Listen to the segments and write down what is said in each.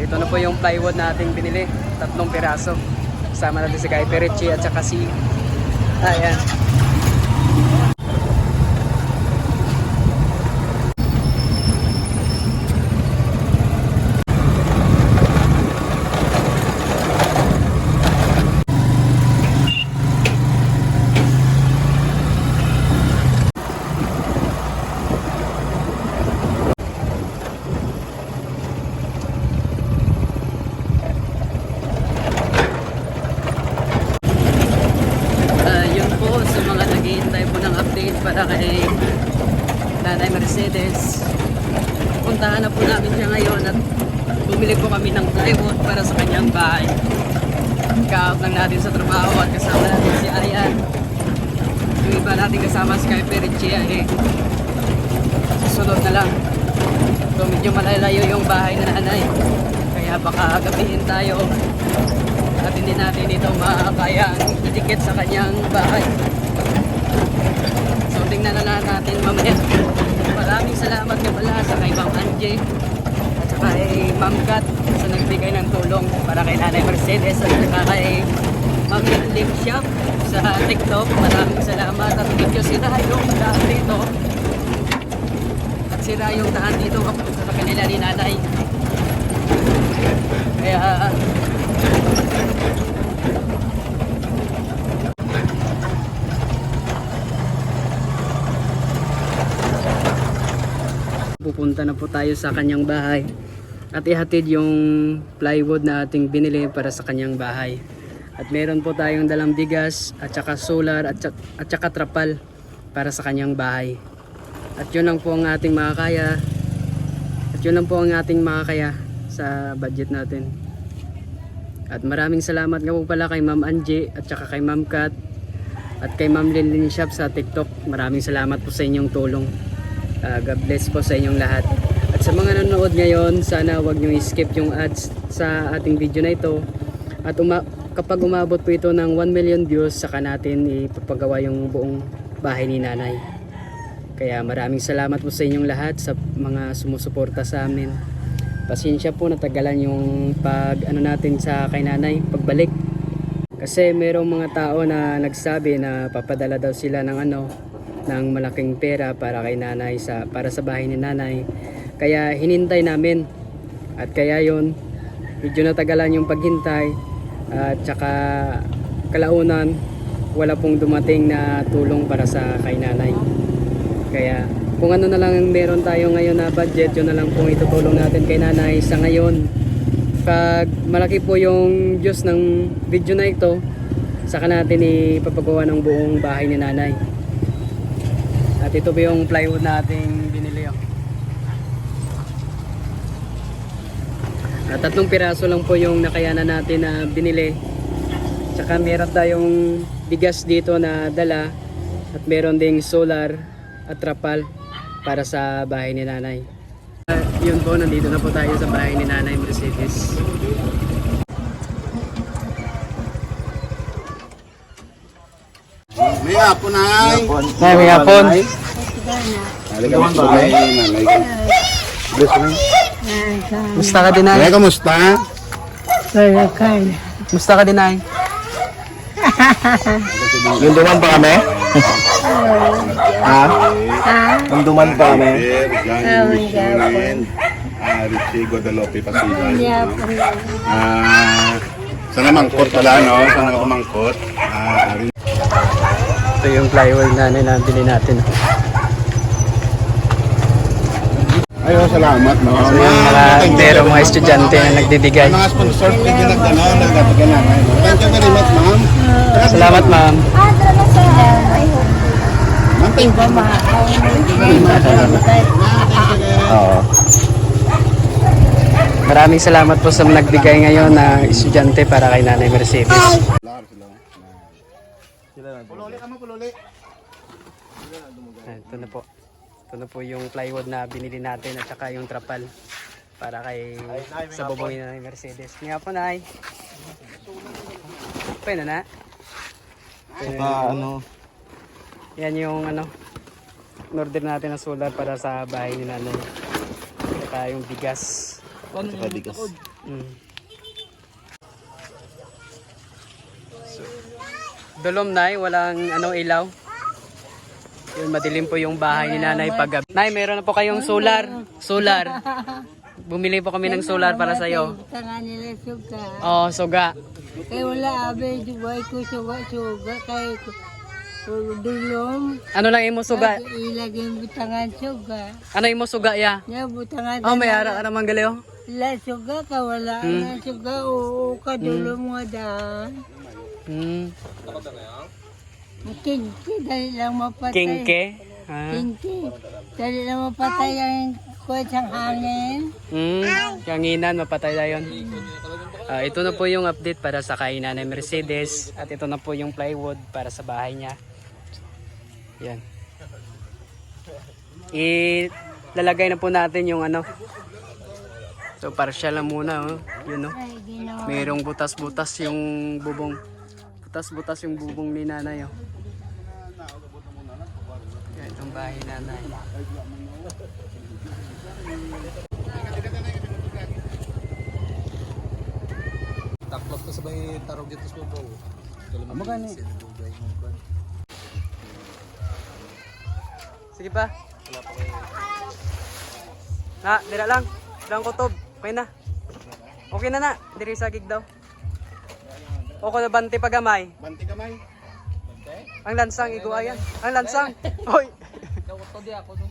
So ito na po yung plywood nating binili. Tatlong piraso. Kasama natin si Guy Perici at saka si... Ayan. Ah, yun po sa mga naghihintay po ng update para kay Nanay Mercedes. Puntahan na po namin siya ngayon at bumili po kami ng plywood para sa kanyang bahay. Kaap lang natin sa trabaho at kasama natin si Ayan. Yung iba natin kasama si Kai Perici ay susunod na lang. So medyo malalayo yung bahay na nanay. Kaya baka gabihin tayo at hindi natin ito makakayang idikit sa kanyang bahay. So tingnan na natin mamaya. Maraming salamat nga pala sa kay Ma'am Angie at saka kay Ma'am Kat sa nagbigay ng tulong para kay Nanay Mercedes at saka kay Ma'am Link Shop sa TikTok. Maraming salamat at medyo sira yung daan dito. At sira yung daan dito sa kanila ni Nanay. Kaya Pupunta na po tayo sa kanyang bahay at ihatid yung plywood na ating binili para sa kanyang bahay. At meron po tayong dalang bigas at saka solar at, saka- at saka trapal para sa kanyang bahay. At yun lang po ang ating makakaya. At yun lang po ang ating makakaya sa budget natin. At maraming salamat nga po pala kay Ma'am Angie at saka kay Ma'am Kat at kay Ma'am Linlin Shop sa TikTok. Maraming salamat po sa inyong tulong. Ah, God bless po sa inyong lahat. At sa mga nanonood ngayon, sana wag niyo i-skip yung ads sa ating video na ito. At uma- kapag umabot po ito ng 1 million views, saka natin ipapagawa yung buong bahay ni nanay. Kaya maraming salamat po sa inyong lahat sa mga sumusuporta sa amin. Pasensya po natagalan yung pag ano natin sa kay nanay, pagbalik. Kasi merong mga tao na nagsabi na papadala daw sila ng ano, ng malaking pera para kay nanay sa para sa bahay ni nanay. Kaya hinintay namin. At kaya yon medyo natagalan yung paghintay at saka kalaunan wala pong dumating na tulong para sa kay nanay. Kaya kung ano na lang meron tayo ngayon na budget, yun na lang pong itutulong natin kay nanay sa ngayon. Pag malaki po yung views ng video na ito, saka natin ipapagawa ng buong bahay ni nanay. At ito po yung plywood nating binili. Oh. At tatlong piraso lang po yung nakayanan natin na binili. Tsaka meron tayong bigas dito na dala at meron ding solar at trapal para sa bahay ni nanay. Uh, yun po, nandito na po tayo sa bahay ni nanay Mercedes. Hapon ay. Nay, may hapon. Halika ba ay? Bless me. Musta ka din, Ay, Nay? kamusta? Musta ka din, Nay? Yung duman pa kami? ha? Yung duman pa kami? Ah, Richie Guadalupe Pasilan. Ah, sana mangkot pala, no? Sana umangkot. Ah, Ito yung nanay na bili natin. Ayo, salamat, no? So yung mga pero mga estudyante na nagbibigay. Mga sponsor, tigil nag nagbibigay namin. Thank you very much, ma'am. Salamat, ma'am. Ma'am, thank you. Oo. Maraming salamat po sa nagbigay ngayon na estudyante para kay Nanay Mercedes. Pululi ka mo, pululi. Ayan, Ito na po. Ito na po yung plywood na binili natin at saka yung trapal para kay sa bubong ni Nanay Mercedes. Nga po, Nay. Pwede na. Saka ano? Yan yung ano, in-order natin ng solar para sa bahay ni nanay. Saka yung bigas. Saka bigas. Mm. Dulom nay, walang ano ilaw. Yun, madilim po yung bahay ni nanay pag Nay, meron na po kayong solar. Solar. Bumili po kami ng solar para sa iyo. Tanga nila suga. Oh, suga. Kaya wala abe, buhay ko suga, suga. Kaya dulom. Ano lang imo suga? Ilagay butangan suga. Ano imo suga ya? Ya, butangan. Oh, may ara ka naman galeo. La suga ka, wala na suga. Oo, ka dulom nga daan. Hmm. Kinki, dali lang mapatay. Kingke. Ha? Kinki. Dali lang mapatay ang kwet ng hangin. Hmm. Kanginan, mapatay na yun. Ah, ito na po yung update para sa kay Nanay Mercedes. At ito na po yung plywood para sa bahay niya. Yan. Ilalagay na po natin yung ano. So, partial lang muna. Oh. Yun. Ay, ginawa. Mayroong butas-butas yung bubong. Butas-butas yung bubong ni nanay. Oh. Yan, itong bahay nanay. Taklop to sabay tarog dito sa babaw. Amo gani. Sige pa. Na, dira lang. Lang kutob. Okay na. Okay na na. Diri sa gig daw. O ko na banti pagamay. Banti kamay. Ang lansang iguayan. Ang lansang. Hoy. Nauto di ako no.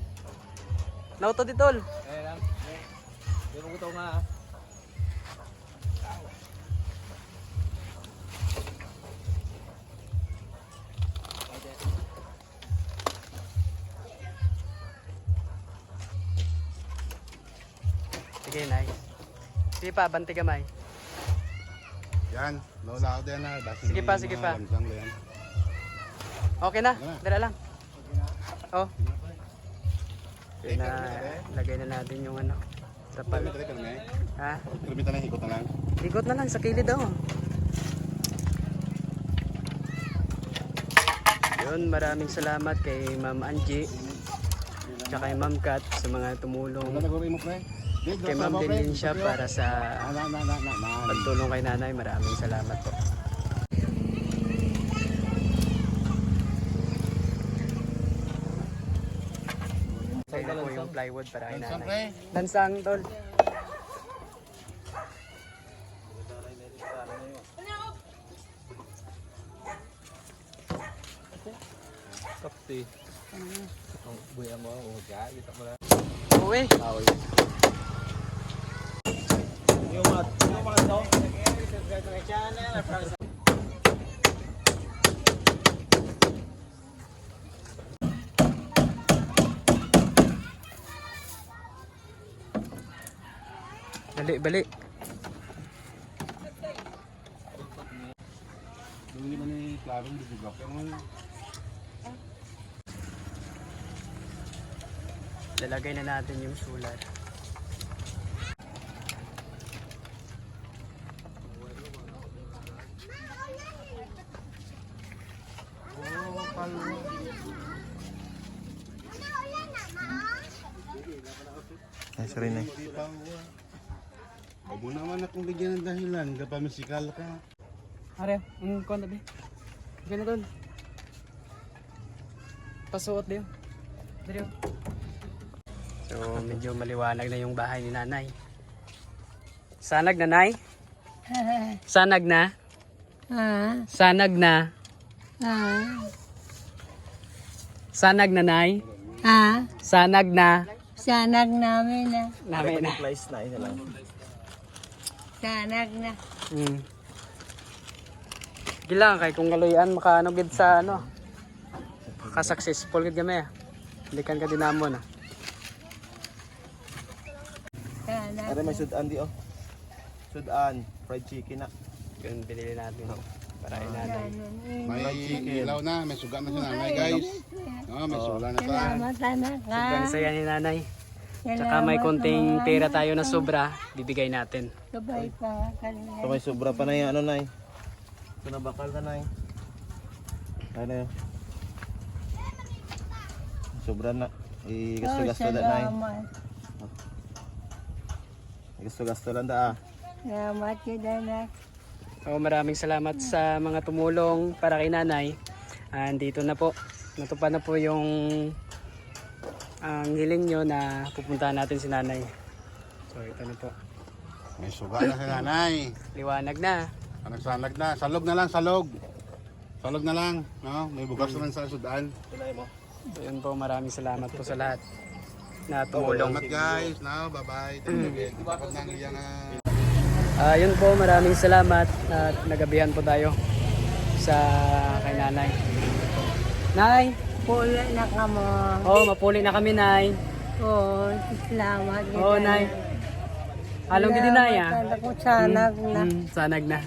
Nauto di tol. Sige, nice. Sige pa, banti gamay. Yan. Lola ako din na. Sige pa, sige pa. yan. Okay na, dala lang. Oh. Okay na, lagay na natin yung ano. Na eh. Ha? Kilometer na ikot na lang. Ikot na lang sa kilid daw. Yun, maraming salamat kay Ma'am Angie. Tsaka kay Ma'am Kat sa mga tumulong. Ano nagawin mo pre? Kay Ma'am din siya para sa pagtulong kay nanay. Maraming salamat po. Sa'yo na po yung plywood para kay nanay. Lansang, tol. Kapti. Ang buya mo, oh, ga, kita mo na. Uwi. Yung mga, yung mga to. Bali, bali. Hindi mo ni Clarong bibigak. Yung Lalagay na natin yung sulat. Pa ako. Huwag mo naman akong bigyan ng dahilan. Kapamisikal ka. Are, ang kuwan tabi. Ganun tol. Pasuot din. Dito. So, medyo maliwanag na yung bahay ni nanay. Sanag na, nay? Sanag na? Ha? Sanag na? Ha? Sanag na, nay? Ha? Sanag na? Sanag namin na. Namin na. Place na, isa lang. Sanag na. Hmm. Gilang kay kung galoyan makaano gid sa ano. Ka successful gid kami. ah. Likan ka dinamo na. Sanag. Are may sudan di oh. Sudan, fried chicken na. Yun binili natin para kay nanay. May ilaw na. May suga na si nanay guys. Oh, may sula na ta. Salamat ha. Sobrang saya ni nanay. Tsaka may konting pera tayo na sobra, bibigay natin. Sabay pa. So may sobra pa na yung ano nay. Ito na bakal ka nay. Ano yun? Sobra na. Oh, I-gasto-gasto na nay. Gusto-gusto lang da ah. Salamat anak. Oh, maraming salamat sa mga tumulong para kay nanay. Andito na po. Natupad na po yung ang hiling nyo na pupuntahan natin si nanay. So ito na po. May suga na si nanay. Liwanag na. Nagsanag na. Salog na lang, salog. Salog na lang. No? May bukas na lang sa sudan. So yun po, maraming salamat po sa lahat na tumulong. Salamat guys. No? Bye-bye. Thank you. Dapat nang ah, Ah, yun po, maraming salamat at nagabihan po tayo sa kay nanay. Nay! Pula na ka mo. Oh, mapuli na kami, Nay. Oo, salamat yun, Oo, Nay. Halong gidi. Salamat ko sanag na. Mm, sanag na.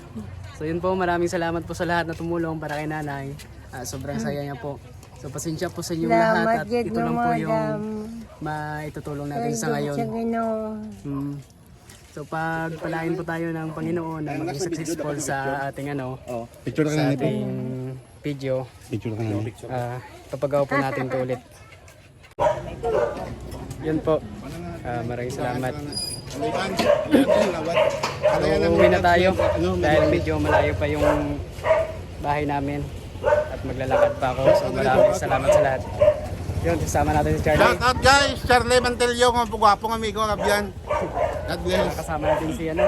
So yun po, maraming salamat po sa lahat na tumulong para kay nanay. Ah, sobrang saya niya po. So pasensya po sa inyong lahat Salamat at ito lang po yung maitutulong natin sa ngayon. Mm. So pagpalain po tayo ng Panginoon na maging successful sa ating ano, Picture ka sa na ating video, Picture ka na. ah papagawa po natin ito ulit. Yun po. Ah, maraming salamat. So, uwi na tayo dahil medyo malayo pa yung bahay namin at maglalakad pa ako. So maraming salamat sa lahat. Yun, kasama natin si Charlie. Shout out guys. Charlie Mantelio. Mga pugwapong amigo. Kabyan. God bless. Kasama natin si ano.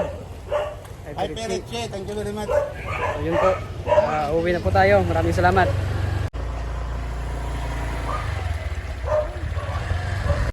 Hi. Peretche. Thank you very much. So, yun po. Ah, uwi na po tayo. Maraming salamat.